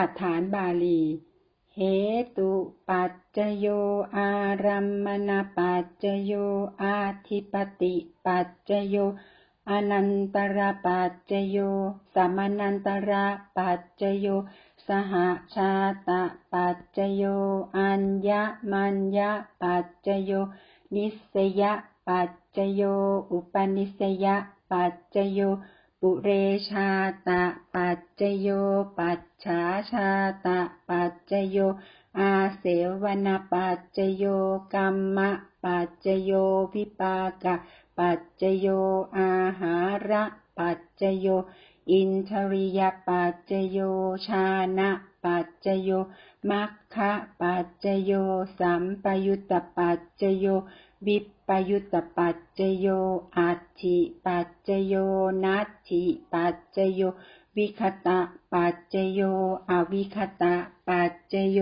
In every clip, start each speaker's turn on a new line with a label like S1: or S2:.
S1: ปัฏฐานบาลี เหตุปัจจโยอารัมมณปัจจโยอาทิปติปัจจโยอนันตระปัจจโยสมานันตระปัจจโย สหชาตะปัจจโย อัญญมัญญปัจจโย นิสยปัจจโย อุปนิสยปัจจโย ปุเรชาตะ จจโย ปัจฉาชาตะ ปัจจโย อาเสวนปัจจโยกรรมปัจจโยวิปากะ ปัจจโย อาหาระ ปัจจโย อินทริยปัจจโย ชานะ ปัจจโย มัคคะปัจจโย สัมปยุตตปัจจโย วิปยุตตปัจจโย อัตถิปัจจโย นัตถิปัจจโยวิคตะปัจเจโย อวิคตะปัจเจโย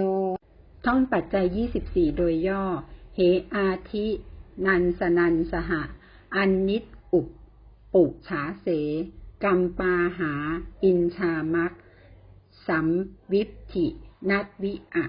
S1: ท่องปัจจัย 24 โดยย่อ เหอาทิ นันสนันสหะ อันนิตอุปปุฉาเส กัมปาหา อินชามักสัมวิปถิ นัตวิอะ